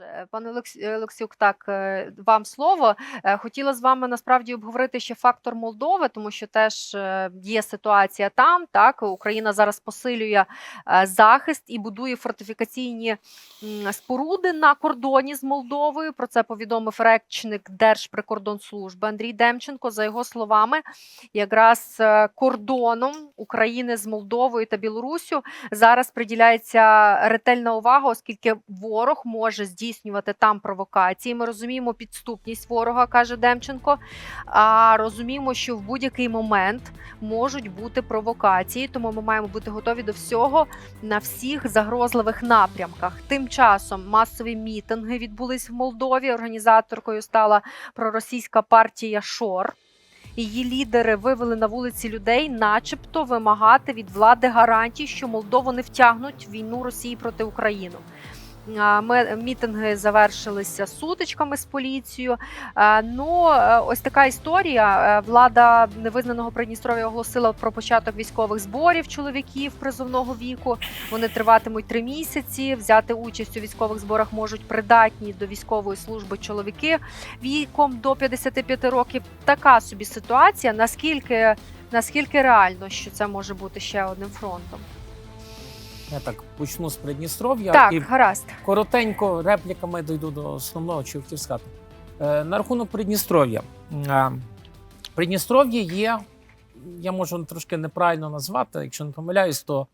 Е, Пане е, Олексюк, так е, вам слово. Хотіла з вами насправді обговорити ще фактор Молдови, тому що теж є ситуація там. Так Україна зараз посилює захист і будує фортифікаційні споруди на кордоні з Молдовою. Про це повідомив речник Держприкордонслужби Андрій Демченко. За його словами, якраз кордоном України з Молдовою та Білоруссю зараз приділяється ретельна увага, оскільки ворог може здійснювати там провокації. Ми розуміємо підступність ворога, каже Демченко. А розуміємо, що в будь-який момент можуть бути провокації, тому ми маємо бути готові до всього на всіх загрозливих напрямках. Тим часом масові мітинги відбулись в Молдові. Організаторкою стала проросійська партія Шор. Її лідери вивели на вулиці людей, начебто вимагати від влади гарантій, що Молдову не втягнуть війну Росії проти України. Мітинги завершилися сутичками з поліцією. Ну е, ось така історія. Е, Влада невизнаного Придністров'я оголосила про початок військових зборів чоловіків призовного віку. Вони триватимуть три місяці. Взяти участь у військових зборах можуть придатні до військової служби чоловіки віком до 55 років. Така собі ситуація. Наскільки наскільки реально, що це може бути ще одним фронтом? Я так почну з Придністров'я так, і гаразд. коротенько репліками дійду до основного, хотів. Е, на рахунок Придністров'я. Придністров'я є, я можу трошки неправильно назвати, якщо не помиляюсь, то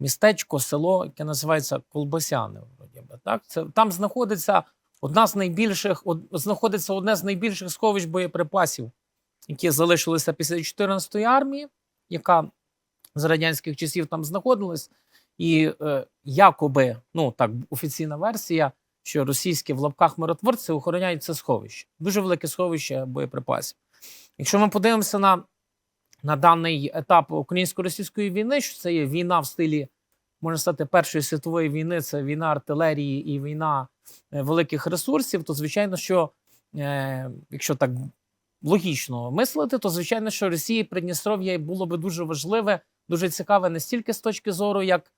містечко, село, яке називається Колбасяни. Вроді би, так? Це, там знаходиться одна з найбільших, од, знаходиться одне з найбільших сховищ боєприпасів, які залишилися після 14-ї армії, яка з радянських часів там знаходилась. І е, якоби, ну так, офіційна версія, що російські в лапках миротворці охороняють це сховище. Дуже велике сховище боєприпасів. Якщо ми подивимося на, на даний етап українсько-російської війни, що це є війна в стилі, можна сказати, Першої світової війни, це війна артилерії і війна е, великих ресурсів, то звичайно, що е, якщо так логічно мислити, то звичайно, що Росії Придністров'я було би дуже важливе, дуже цікаве не стільки з точки зору, як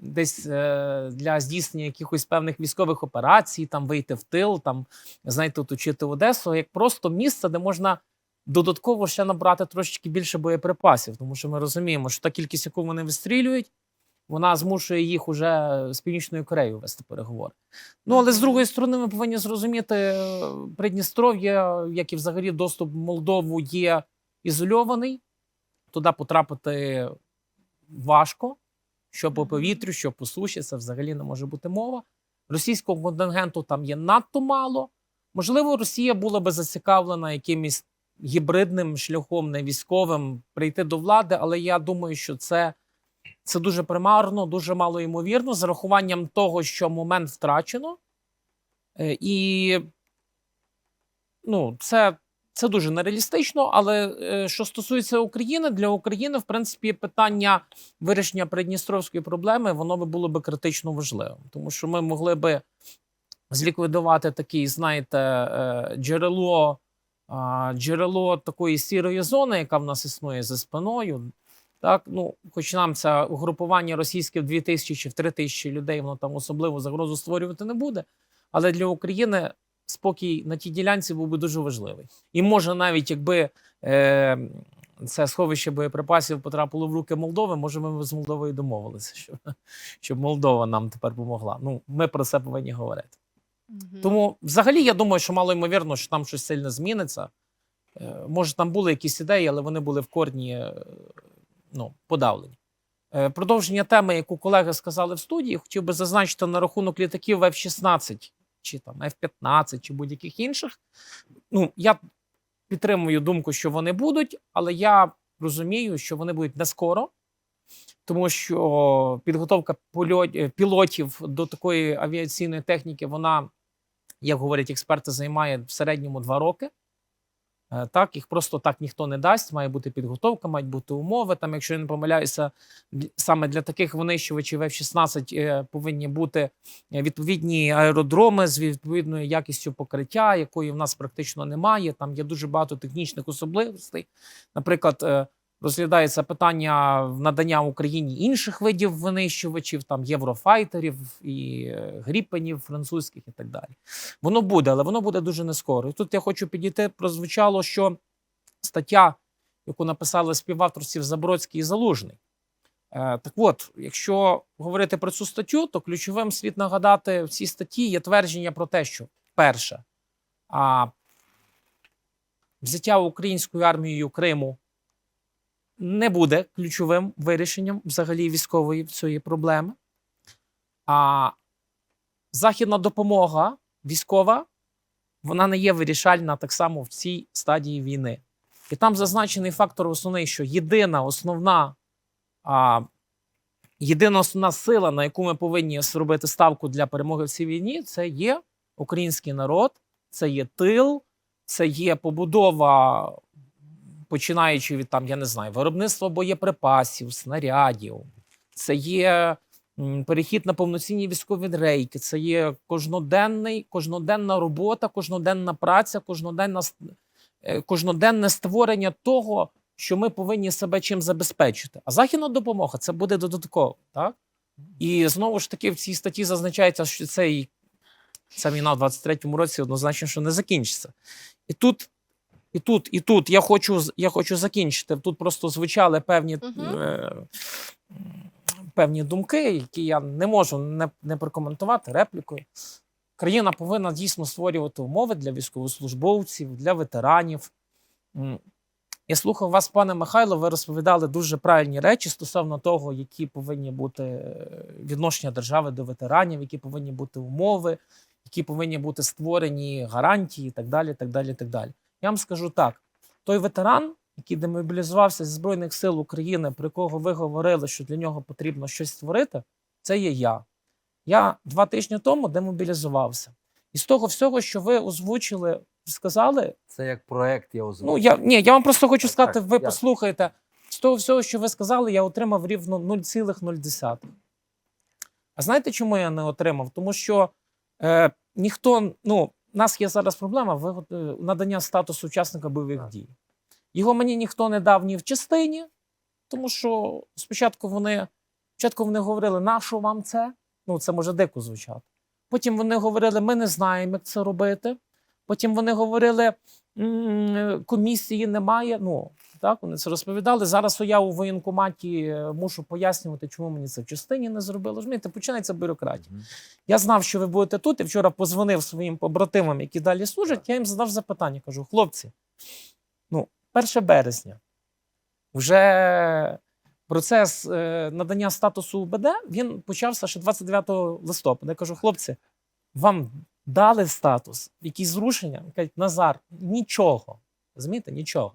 десь е, для здійснення якихось певних військових операцій, там вийти в тил, там знаєте, оточити Одесу, як просто місце, де можна додатково ще набрати трошечки більше боєприпасів, тому що ми розуміємо, що та кількість, яку вони вистрілюють, вона змушує їх уже з північною Кореєю вести переговори. Ну але з другої сторони, ми повинні зрозуміти, е, Придністров'я, як і взагалі доступ в Молдову, є ізольований. Туди потрапити важко що по повітрю, що по суші, це взагалі не може бути мова. Російського контингенту там є надто мало. Можливо, Росія була би зацікавлена якимось гібридним шляхом, не військовим, прийти до влади, але я думаю, що це, це дуже примарно, дуже мало ймовірно, з рахуванням того, що момент втрачено. Е, І ну, це, це дуже нереалістично. Але е, що стосується України, для України, в принципі, питання вирішення придністровської проблеми, воно би було би критично важливим, тому що ми могли би зліквідувати такий, знаєте, е, джерело, джерело такої сірої зони, яка в нас існує за спиною. Так, ну, хоч нам це угрупування російське в 2000 чи в 3000 людей, воно там особливо загрозу створювати не буде. Але для України спокій на тій ділянці був би дуже важливий. І може навіть якби е, це сховище боєприпасів потрапило в руки Молдови, може ми з Молдовою домовилися, щоб, щоб Молдова нам тепер допомогла. Ну, ми про це повинні говорити. Мгм. Тому, взагалі, я думаю, що мало ймовірно, що там щось сильно зміниться. Е, Може, там були якісь ідеї, але вони були в корні е, ну, подавлені. Е, Продовження теми, яку колеги сказали в студії, хотів би зазначити на рахунок літаків F-16 чи там F-15 чи будь-яких інших. Ну, я підтримую думку, що вони будуть, але я розумію, що вони будуть не скоро, тому що підготовка е, пілотів до такої авіаційної техніки, вона, як говорять експерти, займає в середньому два роки. Е, Так, їх просто так ніхто не дасть. Має бути підготовка, мають бути умови. Там, якщо я не помиляюся, саме для таких винищувачів F-16 е, повинні бути е, відповідні аеродроми з відповідною якістю покриття, якої в нас практично немає. Там є дуже багато технічних особливостей. Наприклад, розглядається питання надання Україні інших видів винищувачів, там єврофайтерів і е, гріпенів французьких і так далі. Воно буде, але воно буде дуже не скоро. І тут я хочу підійти. Прозвучало, що стаття, яку написали співавторців Забродський і Залужний. Е, Так от, якщо говорити про цю статтю, то ключовим слід нагадати в цій статті є твердження про те, що перше, а, взяття українською армією Криму не буде ключовим вирішенням взагалі військової цієї проблеми. А західна допомога військова, вона не є вирішальна так само в цій стадії війни. І там зазначений фактор основний, що єдина основна, а, єдина основна сила, на яку ми повинні зробити ставку для перемоги в цій війні, це є український народ, це є тил, це є побудова, починаючи від там, я не знаю, виробництва боєприпасів, снарядів, це є перехід на повноцінні військові рейки, це є кожноденний, кожноденна робота, кожноденна праця, кожноденна, е, кожноденне створення того, що ми повинні себе чим забезпечити. А західна допомога це буде додатково. Так? І знову ж таки в цій статті зазначається, що цей, ця війна в 23-му році однозначно, що не закінчиться. І тут, і тут, і тут я хочу, я хочу закінчити. Тут просто звучали певні, Мгм. е, певні думки, які я не можу не, не прокоментувати реплікою. Країна повинна дійсно створювати умови для військовослужбовців, для ветеранів. Я слухав вас, пане Михайло. Ви розповідали дуже правильні речі стосовно того, які повинні бути е, відношення держави до ветеранів, які повинні бути умови, які повинні бути створені гарантії, і так далі. так далі, так далі. Я вам скажу так: той ветеран, який демобілізувався зі Збройних сил України, про якого ви говорили, що для нього потрібно щось створити, це є я. Я два тижні тому демобілізувався. І з того всього, що ви озвучили, сказали, Це як проект я озвучив. Ну, я, ні, я вам просто хочу Так, сказати, так, ви ясно. послухайте. З того всього, що ви сказали, я отримав рівно 0,0. А знаєте, чому я не отримав? Тому що е, ніхто, ну, у нас є зараз проблема е, надання статусу учасника бойових дій. Його мені ніхто не дав ні в частині, тому що спочатку вони, спочатку вони говорили, нащо вам це? Ну, це може дико звучати. Потім вони говорили, ми не знаємо, як це робити. Потім вони говорили, комісії немає. Ну, так, вони це розповідали. Зараз я у воєнкоматі е, мушу пояснювати, чому мені це в частині не зробили. Розумієте, починається бюрократія. Мгм. Я знав, що ви будете тут, і вчора позвонив своїм побратимам, які далі служать. Я їм задав запитання. Кажу: хлопці, ну, 1 березня вже процес е, надання статусу УБД він почався ще 29 листопада. Я кажу, хлопці, вам дали статус, якісь зрушення? Кажуть, Назар, нічого. Розумієте, нічого.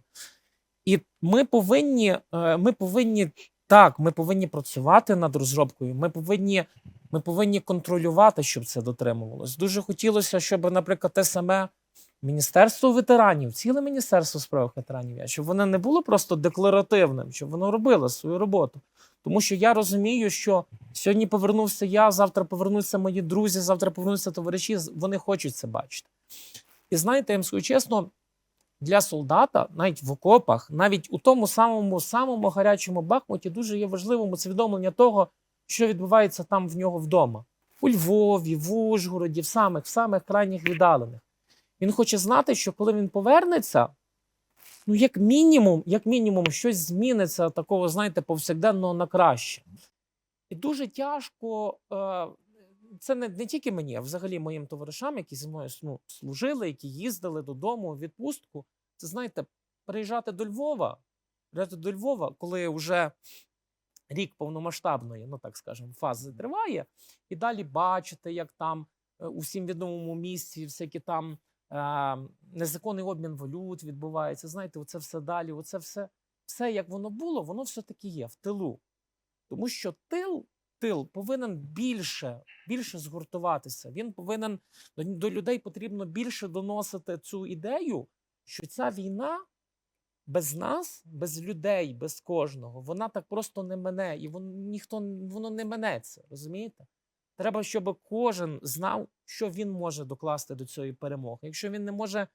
І ми повинні, е, ми повинні так, ми повинні працювати над розробкою. Ми повинні, ми повинні контролювати, щоб це дотримувалось. Дуже хотілося, щоб, наприклад, те саме Міністерство ветеранів, ціле міністерство у справах ветеранів, щоб воно не було просто декларативним, щоб воно робило свою роботу. Тому що я розумію, що сьогодні повернувся я, завтра повернуться мої друзі, завтра повернуться товариші. Вони хочуть це бачити. І знаєте, я вам скажу чесно, для солдата, навіть в окопах, навіть у тому самому самому гарячому Бахмуті, дуже є важливим усвідомлення того, що відбувається там в нього вдома. У Львові, в Ужгороді, в самих, в самих крайніх віддалених. Він хоче знати, що коли він повернеться, ну, як мінімум, як мінімум, щось зміниться такого, знаєте, повсякденного на краще. І дуже тяжко. Е, це не, не тільки мені, а взагалі моїм товаришам, які зі мною ну, служили, які їздили додому у відпустку. Це знаєте, приїжджати до Львова, приїжджати до Львова, коли вже рік повномасштабної, ну так скажемо, фази триває, і далі бачите, як там е, у всім відомому місці всякі там е, незаконний обмін валют відбувається. Знаєте, оце все далі, оце все, все як воно було, воно все-таки є в тилу. Тому що тил, тил повинен більше, більше згуртуватися. Він повинен до, людей потрібно більше доносити цю ідею, що ця війна без нас, без людей, без кожного, вона так просто не мене, і воно ніхто воно не минеться. Розумієте? Треба, щоб кожен знав, що він може докласти до цієї перемоги. Якщо він не може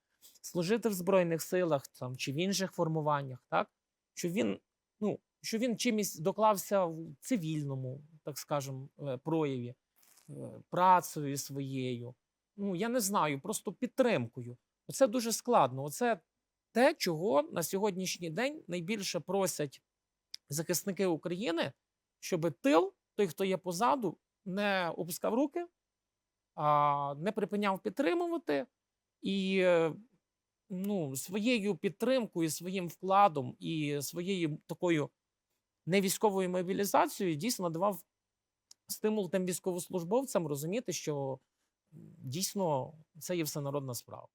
служити в Збройних силах там, чи в інших формуваннях, так? що він ну, що він чимось доклався в цивільному, так скажем, е, прояві, е, працею своєю. Ну, я не знаю, просто підтримкою. Це дуже складно. Оце те, чого на сьогоднішній день найбільше просять захисники України, щоб тил, той, хто є позаду, не опускав руки, не припиняв підтримувати і е, ну, своєю підтримкою, своїм вкладом і своєю такою невійськовою мобілізацією дійсно давав стимул тим військовослужбовцям розуміти, що дійсно це є всенародна справа.